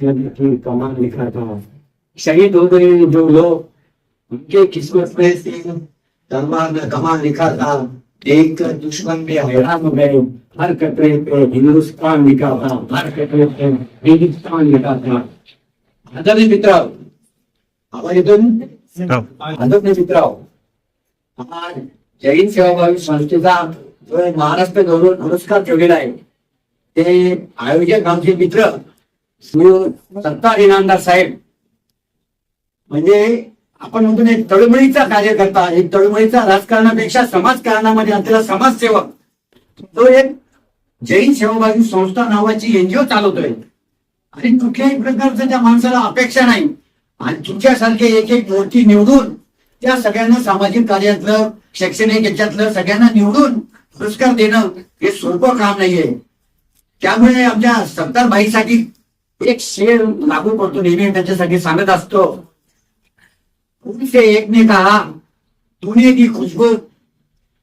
की कमान लिखा था। शहीद हो गए जो लोग उनके किस्मत में से तलवार में कमान लिखा था। देख कर दुश्मन में हैरान हो गए। हर कतरे पे हिंदुस्तान लिखा था। हर कतरे पे हिंदुस्तान लिखा था। आदरणीय मित्र आवाज? आदरणीय मित्र आज जैन सेवाभावी संस्थेचा जो महाराष्ट्र गौरव पुरस्कार ठेवलेला आहे ते आयोजक आमचे मित्र श्री सत्तार साहेब म्हणजे आपण म्हणतो एक तळमळीचा कार्यकर्ता एक तळमळीचा राजकारणापेक्षा समाजकारणामध्ये असलेला समाजसेवक तो एक जैन सेवाभावी संस्था नावाची एनजीओ चालवतोय. आणि कुठल्याही प्रकारचं त्या माणसाला अपेक्षा नाही. आणि तुमच्यासारखे एक एक मूर्ती निवडून त्या सगळ्यांना सामाजिक कार्यातलं शैक्षणिक याच्यातलं सगळ्यांना निवडून पुरस्कार देणं हे सोपं काम नाहीये. त्यामुळे आमच्या सत्तार बाईसाठी एक शेर लागू पडतो नेहमी त्यांच्यासाठी सांगत असतो. उनसे एक ने कहा तूने दी खुशबू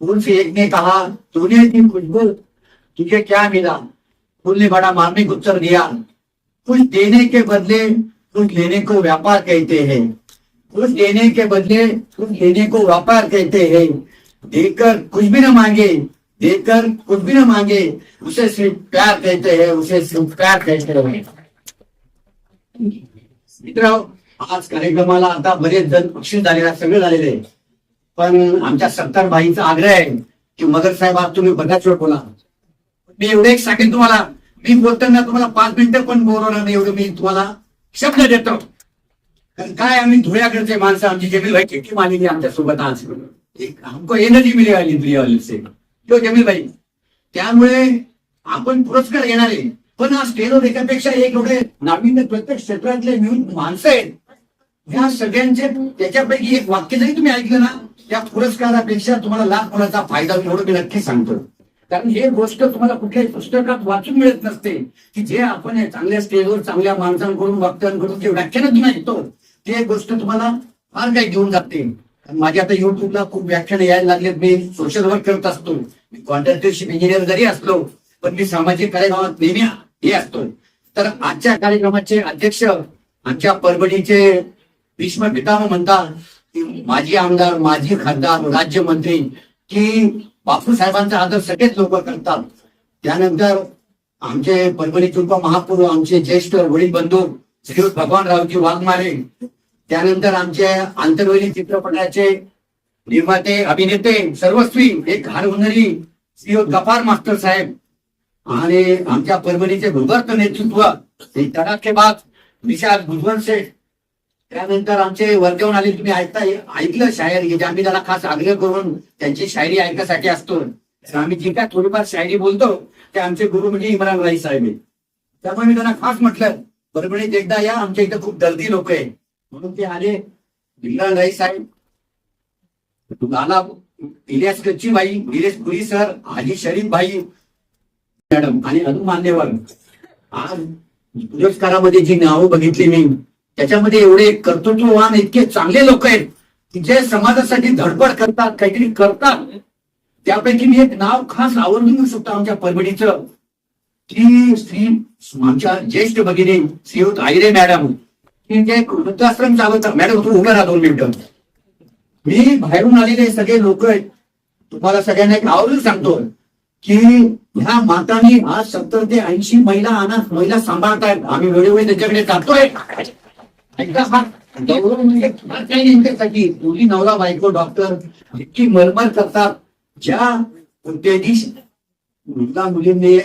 उनसे एक ने कहा तूने दी खुशबू तुझे क्या मिला? फूल ने बड़ा मार्मिक उत्तर दिया. कुछ देने के बदले कुछ लेने को व्यापार कहते हैं. कुछ देने के बदले कुछ लेने को व्यापार कहते हैं. देकर कुछ भी न मांगे देकर कुछ भी न मांगे उसे सिर्फ प्यार कहते हैं उसे सिर्फ प्यार कहते हैं. मित्र आज कार्यक्रमाला आता बरेच जण पक्षी झालेला सगळे झालेले आहे. पण आमच्या सत्तार भाईचा आग्रह आहे की मगर साहेब आज तुम्ही बऱ्याच वेळ बोला. मी एवढं एक सांगेन तुम्हाला. मी बोलताना तुम्हाला पाच मिनिटं पण बोलवणार नाही एवढं मी तुम्हाला शब्द देतो. कारण काय आम्ही धुळ्याकडचे माणसं आमची जमील भाई किती मानलेली आमच्यासोबत आज. एक हमको एनर्जी मिली आली धुळ्यावाली से तो जमील भाई. त्यामुळे आपण पुरस्कार घेणार. आहे पण आज स्टेजवर एकापेक्षा एक एवढे नाविन्य प्रत्येक क्षेत्रातले मिळून माणसं आहेत. ह्या सगळ्यांचे त्याच्यापैकी एक वाक्य जरी तुम्ही ऐकलं ना त्या पुरस्कारापेक्षा तुम्हाला लाख मोलाचा फायदा एवढं मी नक्की सांगतो. कारण हे गोष्ट तुम्हाला कुठल्याही पुस्तकात वाचून मिळत नसते. की जे आपण चांगल्या स्टेजवर चांगल्या माणसांकडून वक्त्यांकडून जे व्याख्यानं तुम्ही ऐकतो ते गोष्ट तुम्हाला फार काही घेऊन जाते. माझ्या आता युट्यूबला खूप व्याख्यान यायला लागलेत. मी सोशल वर्क करत असतो. मी कॉन्ट्रॅक्टरशिप इंजिनियर जरी असलो पण मी सामाजिक कार्यक्रमात नेहमी हे असतो. तर आजच्या कार्यक्रमाचे अध्यक्ष आमच्या परभणीचे भीष्म पितामह म्हणतात की माजी आमदार माजी खासदार राज्यमंत्री की बापू साहेबांचा आदर सगळेच लोक करतात. त्यानंतर आमचे परभणी चुलपा महापूर्व आमचे ज्येष्ठ वडील बंधू श्रीयुत भगवानरावजी वाघमारे त्यानंतर आमचे आंतरवली चित्रपटाचे निर्माते अभिनेते सर्वस्वी एक घारहुनरी श्री गफार मास्टर साहेब आणि आमच्या परभणीचे भूगर्भ नेतृत्व हे विशाल भुजबळ शेठ त्यानंतर आमचे वर्गवून आले तुम्ही ऐकता ऐकलं शायर जे आम्ही त्याला खास आग्रह करून त्यांची शायरी ऐकण्यासाठी असतो. तर आम्ही जी काय थोडीफार शायरी बोलतो ते आमचे गुरु म्हणजे इम्रान राई साहेब आहे त्यामुळे मी त्यांना खास म्हटलं परभणीत एकदा या आमच्या इथं खूप दर्दी लोक आहे म्हणून ते आले इम्रान राई साहेब. आला इलियास कच्ची भाई निलेश पुरी सर हाजी शरीफ भाई मॅडम आणि अजून मान्यवर आज पुरस्कारामध्ये जी नावं बघितली मी त्याच्यामध्ये एवढे कर्तृत्ववान इतके चांगले लोक आहेत की जे समाजासाठी धडपड करतात काहीतरी करतात. त्यापैकी मी एक नाव खास आवर्जून घेऊ शकतो आमच्या परभणीचं की श्री आमच्या ज्येष्ठ भगिनी श्रीयुत आयरे मॅडम की जे वृद्धाश्रम चालवतात. मॅडम तू उभं राहा दोन मिनिटं. मी बाहेरून आलेले सगळे लोक आहेत. तुम्हाला सगळ्यांना एक आवर्जून सांगतो. की ह्या मातांनी आज सत्तर ते ऐंशी महिला अनाथ महिला सांभाळतायत. आम्ही वेळोवेळी त्यांच्याकडे जातोय त्यांच्यासाठी. मुली नवरा बायको डॉक्टर इतकी मलमल करतात. ज्या कोणत्याही मुलगा मुलींनी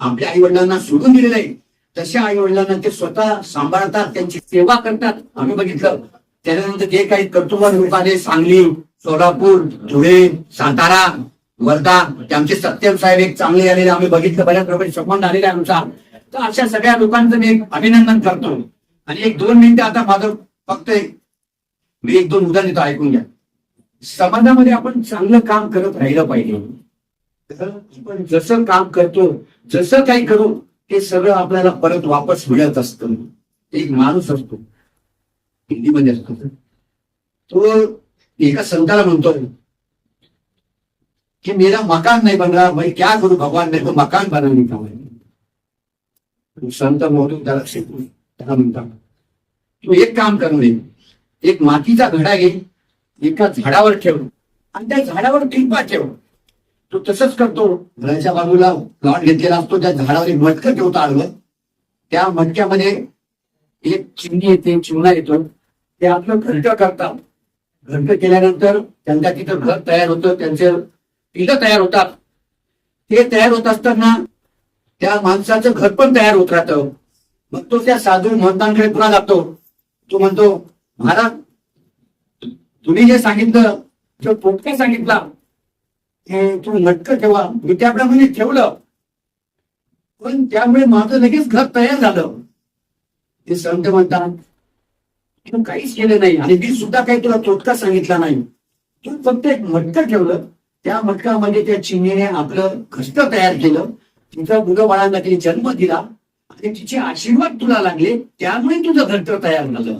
आपल्या आई वडिलांना सोडून दिले नाही तशा आई वडिलांना ते स्वतः सांभाळतात त्यांची सेवा करतात. आम्ही बघितलं. त्याच्यानंतर जे काही कर्तृत्व लोक आले सांगली सोलापूर धुळे सातारा वर्धा आमचे सत्यम साहेब एक चांगले आलेले आम्ही बघितलं बऱ्याच प्रकारे संबंध आलेला आहे आमचा. तर अशा सगळ्या लोकांचं मी एक अभिनंदन करतो. आणि एक दोन मिनिटं आता माझं फक्त मी एक दोन उदाहरण देतो ऐकून घ्या. समाजामध्ये आपण चांगलं काम करत राहिलं पाहिजे. आपण जसं काम करतो जसं काही करू ते सगळं आपल्याला परत वापस मिळत असतं. एक माणूस असतो. हिंदीमध्ये असतो. तो एका संताला म्हणतो कि मेरा मकान नहीं बन रहा भाई क्या करूं? भगवान मेरे को मकान बनाने का है संत मोरू त्याला म्हणता तू एक काम करू नये एक मातीचा घडा घे एका झाडावर ठेव आणि त्या झाडावर टिंपा ठेव. तो तसंच करतो घराच्या बाजूला प्लॉट घेतलेला असतो त्या झाडावर एक मटकं ठेवतो आलं त्या मटक्यामध्ये एक चिमणी येते चिमणा येतो. ते आपलं घरट करतात. घरट केल्यानंतर त्यांचा तिथं घर तयार होतं त्यांचे पिलं तयार होतात. ते तयार होत असताना त्या माणसाचं घर पण तयार होत राहतं. मग तो त्या साधू महंतांकडे पुन्हा जातो. तो म्हणतो महाराज तुम्ही जे सांगितलं जो पोटका सांगितला ते तू नटकं ठेवा. मी त्याप्रमाणे म्हणजे ठेवलं. पण त्यामुळे माझं लगेच घर तयार झालं. ते संत म्हणतात तू काहीच केलं नाही आणि मी सुद्धा काही तुला तोटका सांगितला नाही. तू फक्त एक मटकं ठेवलं. त्या मटकामध्ये त्या चिनीने आपलं घष्ट तयार केलं. तिचा मुलं बाळांना तिने जन्म दिला आणि तिचे आशीर्वाद तुला लागले त्यामुळे तुझं घट्ट तयार झालं.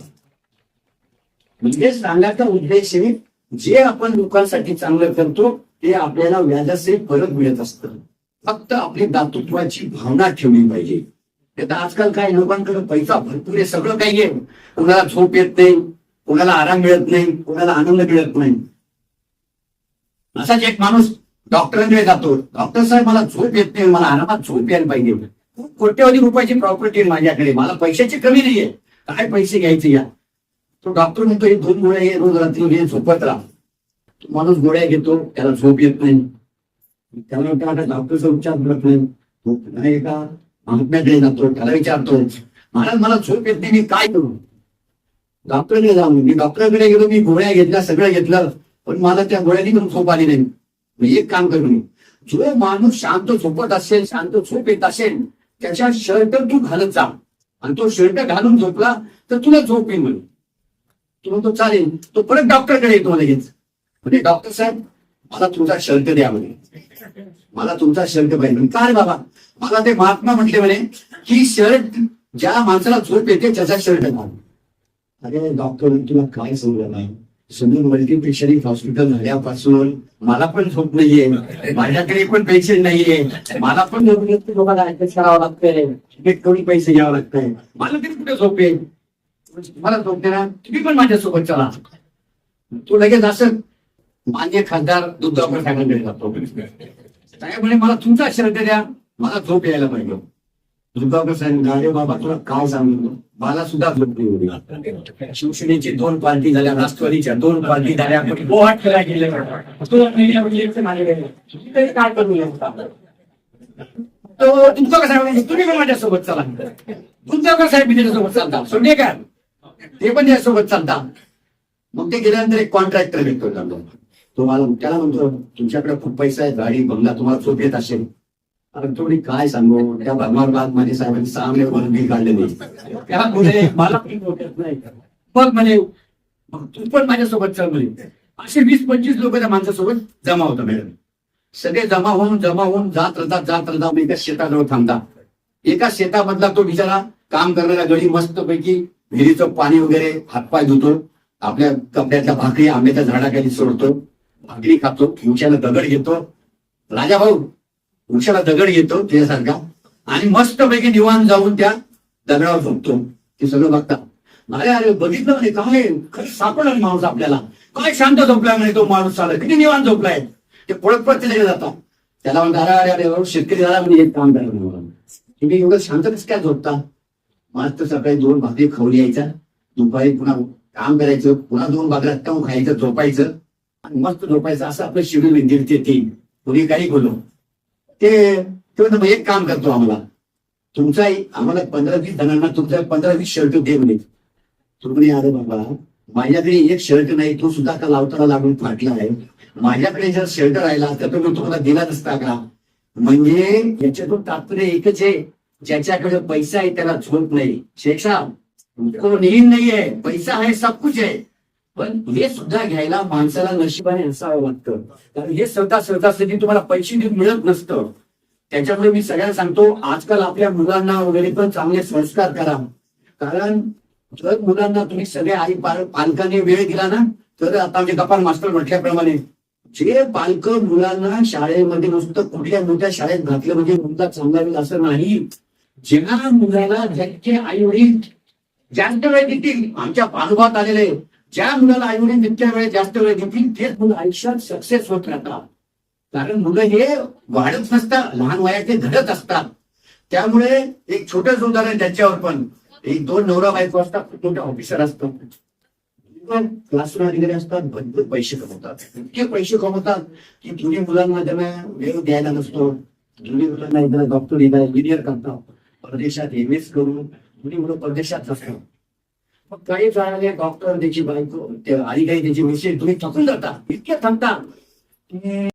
म्हणजे सांगायचा उद्देश आहे जे आपण लोकांसाठी चांगलं करतो ते आपल्याला व्याजाचे परत मिळत असतं. फक्त आपली दातृत्वाची भावना ठेवली पाहिजे. आता आजकाल काय लोकांकडे पैसा भरपूर आहे सगळं काही आहे. कोणाला झोप येत नाही कोणाला आराम मिळत नाही कोणाला आनंद मिळत नाही. असाच एक माणूस डॉक्टरांकडे जातो. डॉक्टर साहेब मला झोप येत नाही. मला आरामात झोप यायला पाहिजे. खूप कोट्यवधी रुपयाची प्रॉपर्टी माझ्याकडे. मला पैशाची कमी नाहीये. काय पैसे घ्यायचे या? तो डॉक्टर म्हणतो हे दोन गोळ्या हे रोज रात्री हे झोपत राहा. तो माणूस गोळ्या घेतो. त्याला झोप येत नाही. त्याला म्हणतो डॉक्टरचा उपचार करत नाही. का? पुन्हा महात्म्याकडे जातो. त्याला विचारतो महाराज मला झोप येत नाही. मी काय करू? डॉक्टरकडे जाऊन मी डॉक्टरकडे गेलो. मी गोळ्या घेतल्या सगळं घेतलं. पण मला त्या गोळ्यांनी पण झोप आली नाही. मी एक काम करू जो माणूस शांत झोपत असेल शांत झोप येत असेल त्याच्या शर्ट तू घालत जा. आणि तो शर्ट घालून झोपला तर तुला झोप येईल तुला तो चालेल. तो परत डॉक्टरकडे येतो लगेच. म्हणजे डॉक्टर साहेब मला तुमचा शर्ट द्या म्हणे. मला तुमचा शर्ट पाहिजे काय बाबा? मला ते महात्मा म्हटले म्हणे की शर्ट ज्या माणसाला झोप येते त्याचा शर्ट घाल. अरे डॉक्टर तुला काय समजलं नाही? सुनील मल्टी हॉस्पिटल झाल्यापासून मला पण झोप नाहीये. माझ्याकडे पण पैसे नाहीये. मला पण लोकांना ऍडजस्ट करावं लागतंय. तिकीट कमी पैसे घ्यावं लागतंय. मला तरी कुठे झोप येईल? मला झोप देणार? तुम्ही पण माझ्यासोबत चला. तो लगेच असं मान्य खासदार दुधावर साहेबांकडे जातो. साहेब म्हणे मला तुमचा श्रद्धा द्या. मला झोप यायला पाहिजे. दुधावर साहेब तुला काय सांगितलं मला सुद्धा झोप होती. शिवसेनेची दोन पार्टी झाल्या राष्ट्रवादीच्या दोन पार्टी झाल्या बोहाट गेले. तर तुम्ही म्हणजे काय करू तो तुमचा कसा तुम्ही पण माझ्यासोबत चला. तुमचा कसा मी त्याच्यासोबत चालता. सोडले का? ते पण त्याच्यासोबत चालता. मग ते गेल्यानंतर एक कॉन्ट्रॅक्टर भेटतो त्यांना. तो मला त्याला म्हणतो तुमच्याकडे खूप पैसा आहे गाडी बंगला तुम्हाला झोप येत असेल. तुम्ही थोडी काय सांगू? त्या भगवानबाद माझे साहेबांनी सामने म्हणून मी काढले नाही त्या पुढे मला नाही. मग म्हणे तू पण माझ्यासोबत चल म्हणे. असे वीस पंचवीस लोक त्या माणसासोबत जमा होतं मॅडम सगळे जमा होऊन जमा होऊन जात राहतात जात राहतात एका शेताजवळ थांबतात एका शेतामधला तो बिचारा काम करणारा गडी मस्त पैकी विहिरीचं पाणी वगैरे हातपाय धुतो आपल्या कपड्यातल्या भाकरी आंब्याच्या झाडाखाली सोडतो भाकरी खातो उशाला दगड घेतो. राजा भाऊ वृक्षाला दगड येतो त्याच्यासारखा. आणि मस्तपैकी निवान जाऊन त्या दगडावर झोपतो ते सगळं बघतात अरे अरे बघितलं म्हणे काय? खरं सापडला माणूस आपल्याला. काय शांत झोपलाय म्हणे तो माणूस चालला किती निवान झोपलाय. ते पळत पळत तिथे जातात त्याला म्हणतात अरे अरे अरे शेतकरी झाला म्हणजे एक काम करा म्हणे. तुम्ही एवढं शांत कसं काय झोपता? मस्त सकाळी दोन भाकरी खाऊन यायचा दुपारी पुन्हा काम करायचं पुन्हा दोन भाकऱ्या टव खायचं झोपायचं. आणि मस्त झोपायचं. असं आपलं शेड्यूल विंदिरते ते. तीन कुणी काही बोलू. ते ते "मग एक काम करतो आम्हाला. तुमचा आम्हाला पंधरा वीस जणांना तुमचा पंधरा वीस शर्ट दे. म्हणे तुम्ही म्हणे अरे बाबा माझ्याकडे एक शर्ट नाही तो सुद्धा आता लावताना लागून फाटला आहे. माझ्याकडे जर शर्ट राहिला तर तो तुम्हाला दिला नसता का? म्हणजे याच्यातून तात्पर्य एकच आहे. ज्याच्याकडे पैसा आहे त्याला झोप नाही. शेख साहेब कोणीही नाहीये. पैसा आहे सब कुछ आहे. पण हे सुद्धा घ्यायला माणसाला नशिबाने असावं लागतं कारण हे स्वतः सहजासहजी तुम्हाला पैसे देऊन मिळत नसतं. त्याच्यामुळे मी सगळ्यांना सांगतो आजकाल आपल्या मुलांना वगैरे पण चांगले संस्कार करा. कारण जर मुलांना तुम्ही सगळे आई पालकाने पालकांनी वेळ दिला ना तर आता म्हणजे गपाल मास्टर म्हटल्याप्रमाणे जे पालक मुलांना शाळेमध्ये नुसतं कुठल्या मोठ्या शाळेत घातलं म्हणजे मुलगा चांगला होईल असं नाही. ज्या मुलाला ज्यांचे आई वडील जास्त वेळ देतील आमच्या अनुभवात आलेले ज्या मुलाला आई वडील तितक्या वेळ जास्त वेळ देतील तेच मुलं आयुष्यात सक्सेस होत राहतात. कारण मुलं हे वाढत नसतात लहान वयाचे घडत असतात. त्यामुळे एक छोटंच उदाहरण त्याच्यावर पण. एक दोन नवरा बायको असतात खूप मोठे ऑफिसर असतो. क्लासरूम वगैरे असतात भरपूर पैसे कमवतात. इतके पैसे कमवतात की जुनी मुलांना त्यांना वेळ द्यायला नसतो. जुनी मुलांना एकदा डॉक्टर इंजिनियर करतात. परदेशात एम एस करून जुनी मुलं परदेशात असतात काही झाले डॉक्टर त्याची बायको ते आणि काही त्याची मिसेस तुम्ही थकून जाता इतक्या थकता. की